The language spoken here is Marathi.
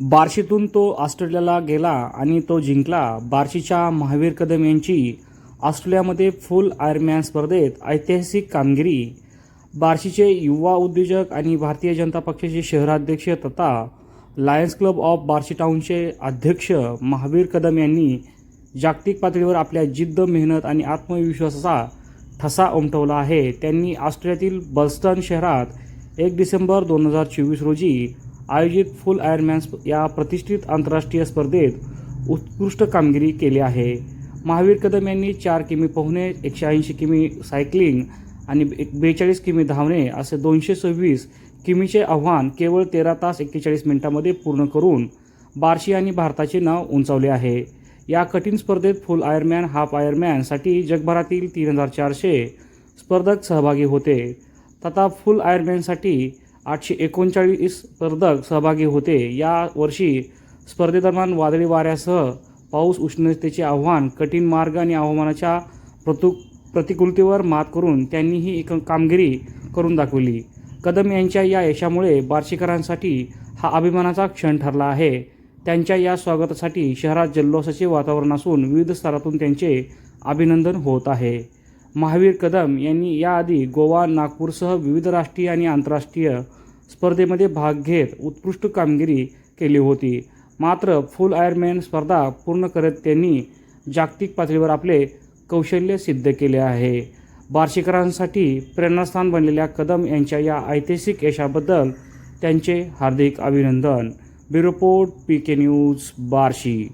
बार्शीतून तो ऑस्ट्रेलियाला गेला आणि तो जिंकला. बार्शीच्या महावीर कदम यांची ऑस्ट्रेलियामध्ये फुल आयरमॅन स्पर्धेत ऐतिहासिक कामगिरी. बार्शीचे युवा उद्योजक आणि भारतीय जनता पक्षाचे शहराध्यक्ष तथा लायन्स क्लब ऑफ बार्शी टाऊनचे अध्यक्ष महावीर कदम यांनी जागतिक पातळीवर आपल्या जिद्द मेहनत आणि आत्मविश्वासाचा ठसा उमटवला आहे. त्यांनी ऑस्ट्रेलियातील बल्स्टन शहरात एक डिसेंबर दोन हजार चोवीस रोजी आयोजित फुल आयर्नमॅन या प्रतिष्ठित आंतरराष्ट्रीय स्पर्धेत उत्कृष्ट कामगिरी केली आहे. महावीर कदम यांनी चार किमी पोहणे एकशे ऐंशी किमी सायकलिंग आणि एक बेचाळीस किमी धावणे असे दोनशे सव्वीस किमीचे आव्हान केवळ तेरा तास एक्केचाळीस मिनिटांमध्ये पूर्ण करून बार्शी आणि भारताचे नाव उंचावले आहे. या कठीण स्पर्धेत फुल आयरमॅन हाफ आयरमॅनसाठी जगभरातील तीन हजार चारशे स्पर्धक सहभागी होते. तथा फुल आयरमॅनसाठी आठशे एकोणचाळीस स्पर्धक सहभागी होते. या वर्षी स्पर्धेदरम्यान वादळी वाऱ्यासह पाऊस उष्णतेचे आव्हान कठीण मार्ग आणि आव्हानाच्या प्रतु प्रतिकूलतेवर मात करून त्यांनी ही एक कामगिरी करून दाखवली. कदम यांच्या या यशामुळे बार्शीकरांसाठी हा अभिमानाचा क्षण ठरला आहे. त्यांच्या या स्वागतासाठी शहरात जल्लोषाचे वातावरण असून विविध स्तरातून त्यांचे अभिनंदन होत आहे. महावीर कदम यांनी याआधी गोवा नागपूरसह विविध राष्ट्रीय आणि आंतरराष्ट्रीय स्पर्धेमध्ये भाग घेत उत्कृष्ट कामगिरी केली होती. मात्र फुल आयरमॅन स्पर्धा पूर्ण करत त्यांनी जागतिक पातळीवर आपले कौशल्य सिद्ध केले आहे. बार्शीकरांसाठी प्रेरणास्थान बनलेल्या कदम यांच्या या ऐतिहासिक यशाबद्दल त्यांचे हार्दिक अभिनंदन. Bureau report P K news Barshi.